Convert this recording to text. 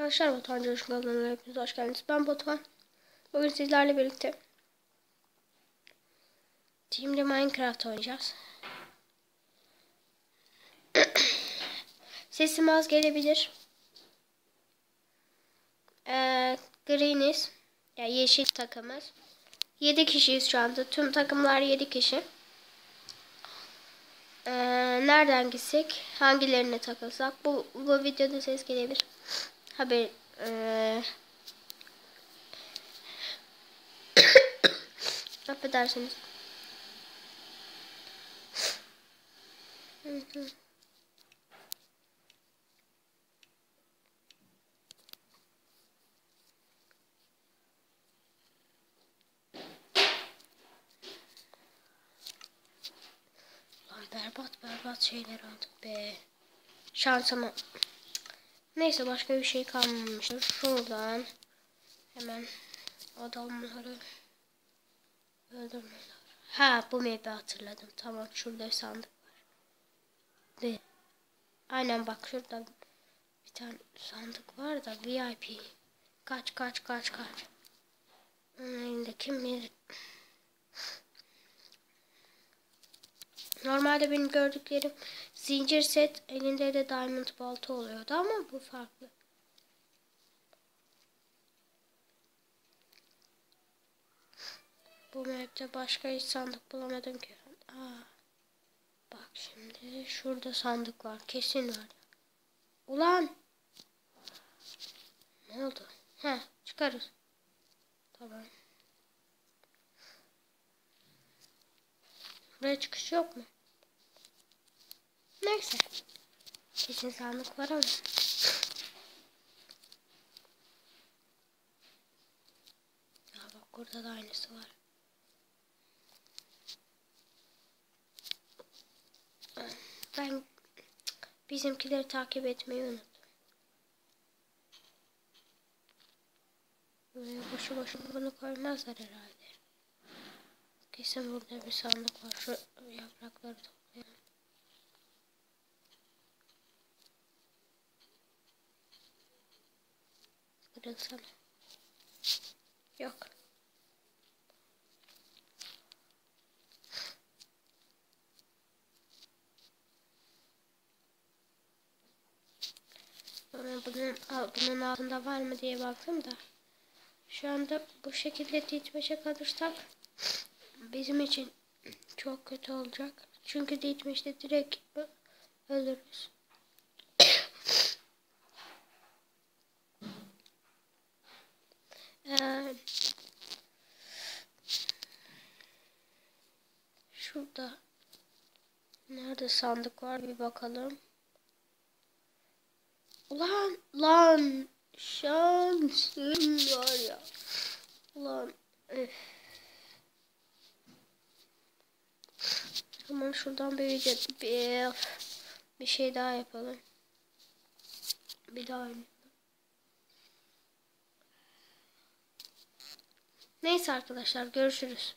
Arkadaşlar Batuhan Coşkun kanalına hepiniz hoş geldiniz. Ben Batuhan. Bugün sizlerle birlikte Team'de Minecraft oynayacağız. Sesim az gelebilir. Ee, Greeniz. Yani yeşil takımız. 7 kişiyiz şu anda. Tüm takımlar 7 kişi. Ee, nereden gitsek? Hangilerine takılsak? Bu, bu videoda ses gelebilir. Haber ee... affedersiniz. Lan berbat berbat şeyler aldık be. Şansıma. Neyse başka bir şey kalmamıştır. Şuradan hemen adamları öldürmeler. Ha bu map'i hatırladım. Tamam şurada bir sandık var. De. Aynen bak şurada bir tane sandık var da VIP. Kaç kaç kaç kaç. Onun elinde kim bilir. Normalde benim gördüklerim zincir set elinde de diamond balta oluyordu ama bu farklı. Bu map'te başka hiç sandık bulamadım ki. Aa, bak şimdi şurada sandık var. Kesin var. Ulan. Ne oldu? Ha çıkarız. Tamam. Buraya çıkış yok mu? Neyse. Kesin sandık var ama. Ya bak burada da aynısı var. Ben bizimkileri takip etmeyi unuttum. Buraya boşu boşuna bunu koymazlar herhalde. Kesin burada bir sandık var. Şu yaprakları toplayalım. Kırılsana. Yok. Bunun, bunun altında var mı diye baktım da. Şu anda bu şekilde titmeşe kalırsak bizim için çok kötü olacak. Çünkü titmeşte direkt ölürüz. ee, şurada nerede sandık var bir bakalım. Ulan lan şansın var ya. Ulan öf. Hemen şuradan ücret bir, bir şey daha yapalım. Bir daha oynayalım. Neyse arkadaşlar görüşürüz.